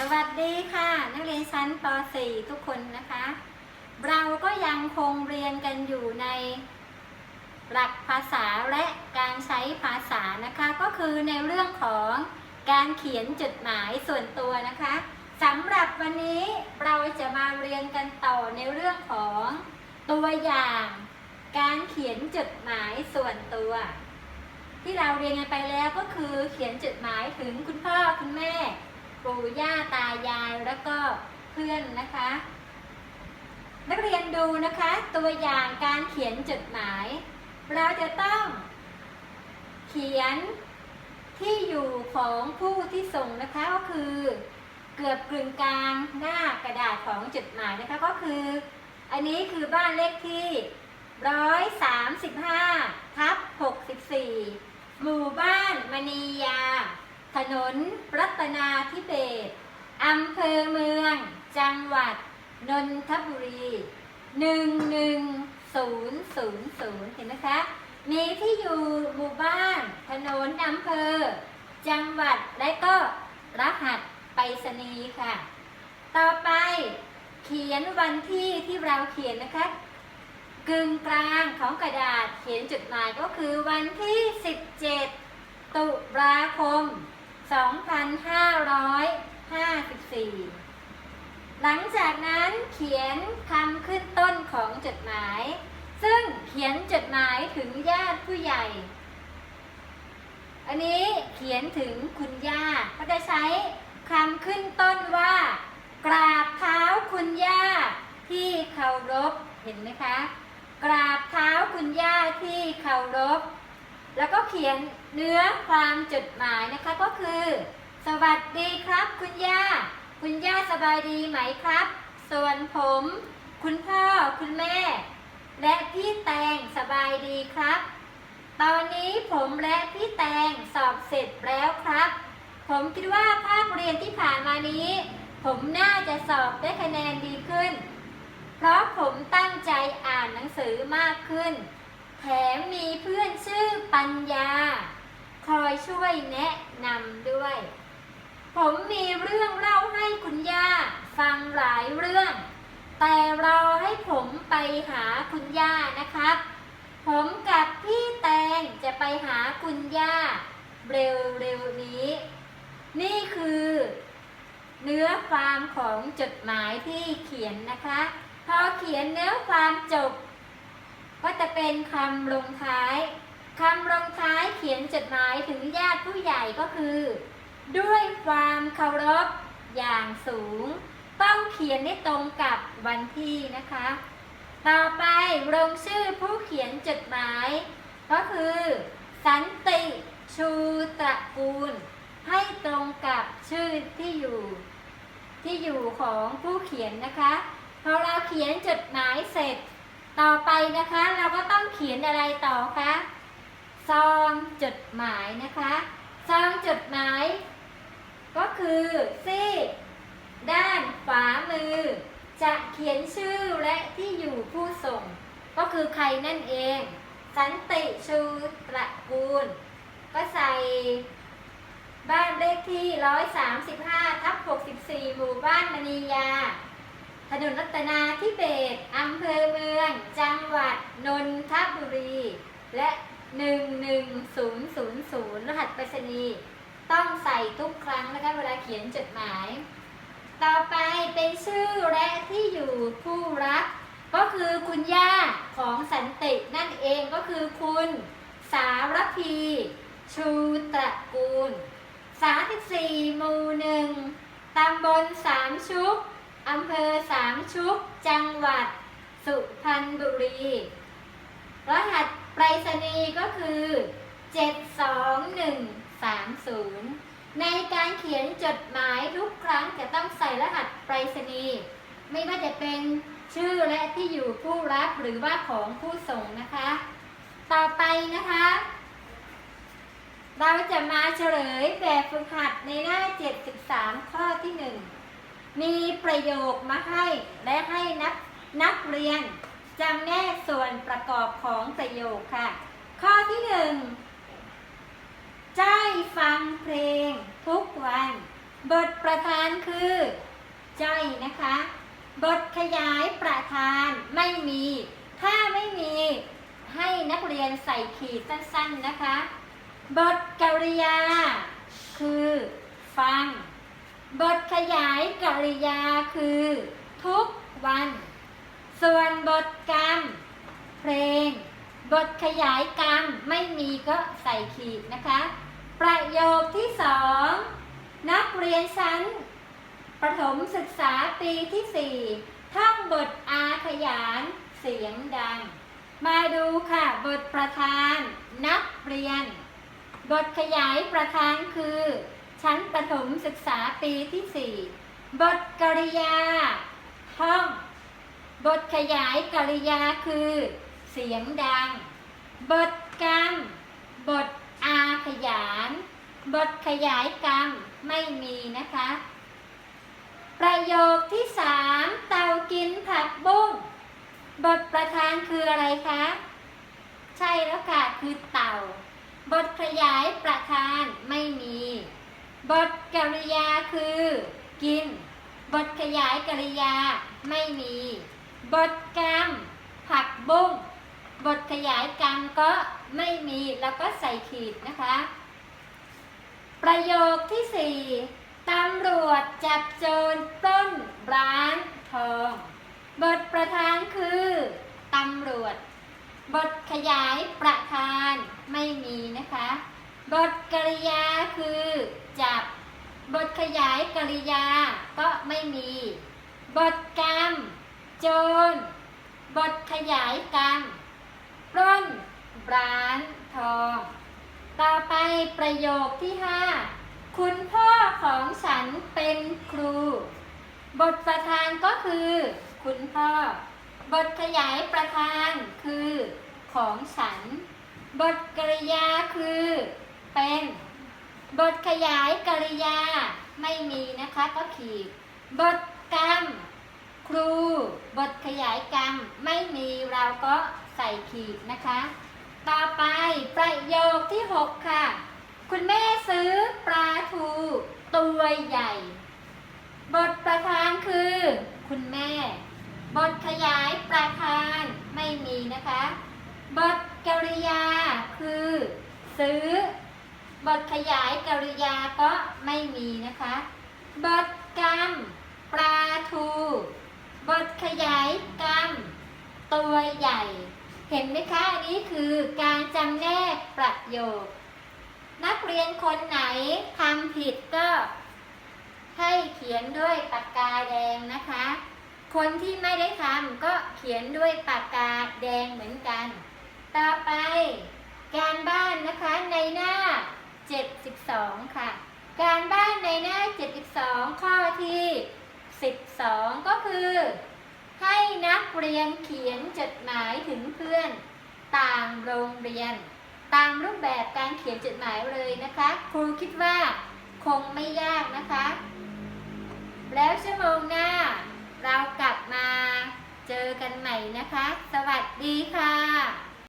สวัสดีค่ะ นักเรียนชั้นป .4 ทุกคนนะคะ เราก็ยังคงเรียนกันอยู่ในหลักภาษาและการใช้ภาษานะคะ ก็คือในเรื่องของการเขียนจดหมายส่วนตัวนะคะสำหรับวันนี้เราจะมาเรียนกันต่อในเรื่องของตัวอย่าง การเขียนจดหมายส่วนตัว ที่เราเรียนกันไปแล้วก็คือเขียนจดหมายถึงคุณพ่อคุณแม่ ปู่ย่าตายายแล้วก็เพื่อนนะคะ นักเรียนดูนะคะตัวอย่างการเขียนจดหมาย เราจะต้อง เขียนที่อยู่ของผู้ที่ส่งนะคะก็คือเกือบกึ่งกลางหน้ากระดาษของจดหมายนะคะก็คือ อันนี้คือบ้านเลขที่ร้อยสามสิบห้าทับหกสิบสี่หมู่บ้านมณียา ถนนรัตนาธิเบศอำเภอเมือง จังหวัด นนทบุรี 11000 เห็นนะคะ มีที่อยู่หมู่บ้าน ถนนอำเภอ จังหวัด และก็รหัสไปรษณีย์ค่ะ ต่อไปเขียนวันที่ที่เราเขียนนะคะ กึ่งกลางของกระดาษเขียนจุดหมายก็คือวันที่ 17 ตุลาคม 2554 หลังจากนั้นเขียนคำขึ้นต้นของจดหมาย ซึ่งเขียนจดหมายถึงญาติผู้ใหญ่ อันนี้เขียนถึงคุณย่าก็จะใช้คำขึ้นต้นว่า กราบเท้าคุณย่าที่เคารพเห็นไหมคะ กราบเท้าคุณย่าที่เคาร แล้วก็เขียนเนื้อความจดหมายนะคะก็คือ สวัสดีครับ คุณย่า คุณย่าสบายดีไหมครับ ส่วนผม คุณพ่อคุณแม่ และพี่แตงสบายดีครับ ตอนนี้ผมและพี่แตงสอบเสร็จแล้วครับ ผมคิดว่าภาคเรียนที่ผ่านมานี้ ผมน่าจะสอบได้คะแนนดีขึ้น เพราะผมตั้งใจอ่านหนังสือมากขึ้น แถมมีเพื่อนชื่อปัญญา คอยช่วยแนะนำด้วย ผมมีเรื่องเล่าให้คุณย่าฟังหลายเรื่อง แต่รอให้ผมไปหาคุณย่านะครับ ผมกับพี่แตงจะไปหาคุณย่า เร็วๆนี้ นี่คือ เนื้อความของจดหมายที่เขียนนะคะ พอเขียนเนื้อความจบ ก็จะเป็นคำลงท้ายคำลงท้ายเขียนจดหมายถึงญาติผู้ใหญ่ก็คือ ด้วยความเคารพอย่างสูง ต้องเขียนให้ตรงกับวันที่นะคะ ต่อไปลงชื่อผู้เขียนจดหมาย ก็คือ สันติชูตระกูล ให้ตรงกับชื่อที่อยู่ ที่อยู่ของผู้เขียนนะคะ พอเราเขียนจดหมายเสร็จ ต่อไปนะคะเราก็ต้องเขียนอะไรต่อคะซองจดหมายนะคะซองจดหมาย ก็คือซีด้านขวามือ จะเขียนชื่อและที่อยู่ผู้ส่ง ก็คือใครนั่นเอง สันติชูตระกูล ก็ใส่บ้านเลขที่ 135ทับ64 หมู่บ้านมณียา ถนนรัตนาธิเบศอำเภอเมือง จังหวัดนนทบุรี และ 11000 รหัสไปรษณีย์ต้องใส่ทุกครั้งนะคะเวลาเขียนจดหมาย ต่อไปเป็นชื่อและที่อยู่ผู้รับ ก็คือคุณย่าของสันตินั่นเองก็คือคุณ สารพี ชูตระกูล 34หมู่หนึ่งตำบลสามชุก อำเภอสามชุก จังหวัด สุพรรณบุรี รหัสไปรษณีย์ก็คือ 72130 ในการเขียนจดหมายทุกครั้งจะต้องใส่รหัสไปรษณีย์ไม่ว่าจะเป็นชื่อและที่อยู่ผู้รับหรือว่าของผู้ส่งนะคะ ต่อไปนะคะ เราจะมาเฉลยแบบฝึกหัดในหน้า 73 ข้อที่ 1 มีประโยคมาให้และให้นักนักเรียนจำแนกส่วนประกอบของประโยคค่ะ ข้อที่1จ้อยฟังเพลงทุกวัน บทประธานคือจ้อยนะคะ บทขยายประธานไม่มี ถ้าไม่มีให้นักเรียนใส่ขีดสั้นๆนะคะ บทกริยา คือ ฟัง บทขยายกริยาคือ ทุกวัน ส่วนบทกรรม เพลง บทขยายกรรมไม่มีก็ใส่ขีดนะคะ ประโยคที่สองนักเรียนชั้นประถมศึกษาปีที่สี่ท่องบทอาขยานเสียงดัง มาดูค่ะ บทประธาน นักเรียน บทขยายประธานคือ ชั้นประถมศึกษาปีที่สี่บทกริยาท่อง บทขยายกริยาคือ เสียงดัง บทกรรม บทอาขยาน บทขยายกรรมไม่มีนะคะ ประโยคที่สามเตากินผักบุ้ง บทประธานคืออะไรคะ ใช่แล้วค่ะ คือเต่า บทขยายประธานไม่มี บทกริยาคือ กิน บทขยายกริยาไม่มี บทกรรม ผักบุ้ง บทขยายกรรมก็ไม่มีแล้วก็ใส่ขีดนะคะ ประโยคที่สี่ตำรวจจับโจรปล้นร้านทอง บทประธานคือตำรวจ บทขยายประธานไม่มีนะคะ บทกริยาคือจับบทขยายกริยาก็ไม่มี บทกรรม โจร บทขยายกรรมปล้นร้านทอง ต่อไปประโยคที่ 5 คุณพ่อของฉันเป็นครู บทประธานก็คือ คุณพ่อ บทขยายประธานคือ ของฉัน บทกริยาคือ เป็น บทขยายกริยาไม่มีนะคะก็ขีด บทกรรม ครู บทขยายกรรมไม่มีเราก็ใส่ขีดนะคะ ต่อไปประโยคที่ 6 ค่ะ คุณแม่ซื้อปลาทูตัวใหญ่ บทประธานคือ คุณแม่ บทขยายประธานไม่มีนะคะ บทกริยาคือ ซื้อ บทขยายกริยาก็ไม่มีนะคะ บทกรรมปลาทู บทขยายกรรมตัวใหญ่ เห็นไหมคะอันนี้คือการจำแนกประโยค นักเรียนคนไหนทำผิดก็ ให้เขียนด้วยปากกาแดงนะคะ คนที่ไม่ได้ทำก็เขียนด้วยปากกาแดงเหมือนกัน ต่อไปการบ้านนะคะในหน้า 72 ค่ะ การบ้านในหน้า 72 ข้อที่ 12 ก็คือ ให้นักเรียนเขียนจดหมายถึงเพื่อนต่างโรงเรียน ตามรูปแบบการเขียนจดหมายเลยนะคะ ครูคิดว่าคงไม่ยากนะคะ แล้วชั่วโมงหน้า เรากลับมาเจอกันใหม่นะคะ สวัสดีค่ะ